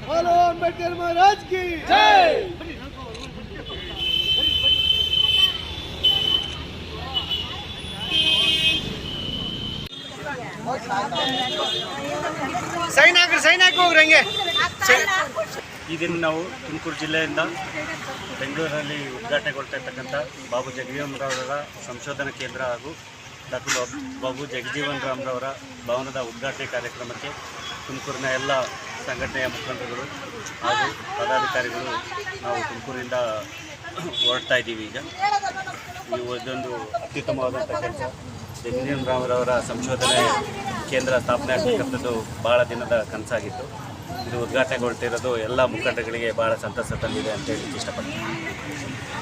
बोलो अंबेडकर महाराज की जय ಸೈನ್ ಹಾಕ್ರಿ ಸೈನ್ ಹಾಕಿ ಹೋಗ್ರಿ ಹಂಗೆ ಈ ದಿನ ನಾವು ತುಮಕೂರು ಜಿಲ್ಲೆಯಿಂದ ಬೆಂಗಳೂರಲ್ಲಿ ಉದ್ಘಾಟನೆಗೊಳ್ತಾ ಇರ್ತಕ್ಕಂಥ ಬಾಬು ಜಗಜೀವನ್ ರಾವ್ರವರ ಸಂಶೋಧನಾ ಕೇಂದ್ರ ಹಾಗೂ ಡಾಕ್ಟರ್ ಬಾಬು ಬಾಬು ಜಗಜೀವನ್ ರಾಮ್ರವರ ಭವನದ ಉದ್ಘಾಟನೆ ಕಾರ್ಯಕ್ರಮಕ್ಕೆ ತುಮಕೂರಿನ ಎಲ್ಲ ಸಂಘಟನೆಯ ಮುಖಂಡರುಗಳು ಹಾಗೂ ಪದಾಧಿಕಾರಿಗಳು ನಾವು ತುಮಕೂರಿಂದ ಹೊರಡ್ತಾ ಇದ್ದೀವಿ ಈಗ. ಈ ಒಂದೊಂದು ಅತ್ಯುತ್ತಮವಾದಂಥ ಕೆಲಸ. ಜಗಜೀವನ್ ರಾಮರವರ ಸಂಶೋಧನೆ ಕೇಂದ್ರ ಸ್ಥಾಪನೆ ಆಗಿರ್ತಕ್ಕಂಥದ್ದು ಭಾಳ ದಿನದ ಕನಸಾಗಿತ್ತು. ಇದು ಉದ್ಘಾಟನೆಗೊಳ್ತಿರೋದು ಎಲ್ಲ ಮುಖಂಡಗಳಿಗೆ ಭಾಳ ಸಂತಸ ತಂದಿದೆ ಅಂತ ಹೇಳಿ ಇಷ್ಟಪಡ್ತೀನಿ.